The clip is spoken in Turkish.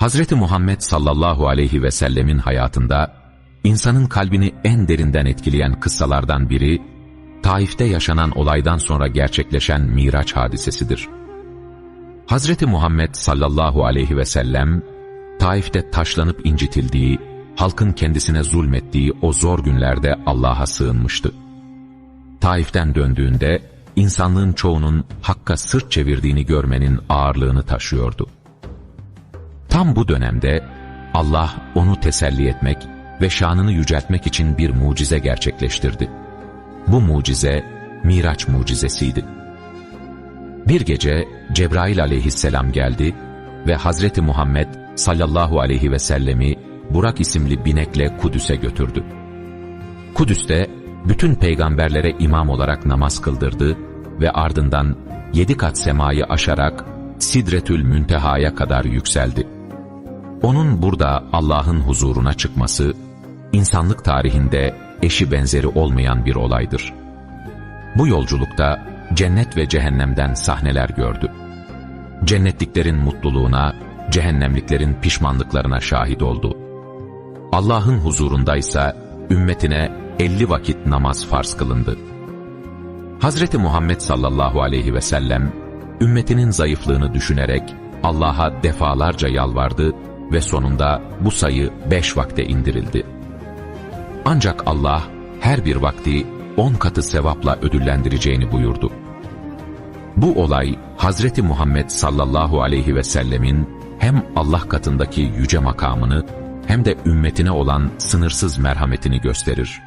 Hazreti Muhammed sallallahu aleyhi ve sellemin hayatında insanın kalbini en derinden etkileyen kıssalardan biri, Taif'te yaşanan olaydan sonra gerçekleşen Miraç hadisesidir. Hazreti Muhammed sallallahu aleyhi ve sellem, Taif'te taşlanıp incitildiği, halkın kendisine zulmettiği o zor günlerde Allah'a sığınmıştı. Taif'ten döndüğünde, insanlığın çoğunun Hakk'a sırt çevirdiğini görmenin ağırlığını taşıyordu. Tam bu dönemde Allah onu teselli etmek ve şanını yüceltmek için bir mucize gerçekleştirdi. Bu mucize Miraç mucizesiydi. Bir gece Cebrail aleyhisselam geldi ve Hazreti Muhammed sallallahu aleyhi ve sellemi Burak isimli binekle Kudüs'e götürdü. Kudüs'te bütün peygamberlere imam olarak namaz kıldırdı ve ardından yedi kat semayı aşarak Sidretül Münteha'ya kadar yükseldi. Onun burada Allah'ın huzuruna çıkması, insanlık tarihinde eşi benzeri olmayan bir olaydır. Bu yolculukta cennet ve cehennemden sahneler gördü. Cennetliklerin mutluluğuna, cehennemliklerin pişmanlıklarına şahit oldu. Allah'ın huzurundaysa ümmetine elli vakit namaz farz kılındı. Hazreti Muhammed sallallahu aleyhi ve sellem, ümmetinin zayıflığını düşünerek Allah'a defalarca yalvardı ve sonunda bu sayı beş vakte indirildi. Ancak Allah her bir vakti on katı sevapla ödüllendireceğini buyurdu. Bu olay Hazreti Muhammed sallallahu aleyhi ve sellemin hem Allah katındaki yüce makamını hem de ümmetine olan sınırsız merhametini gösterir.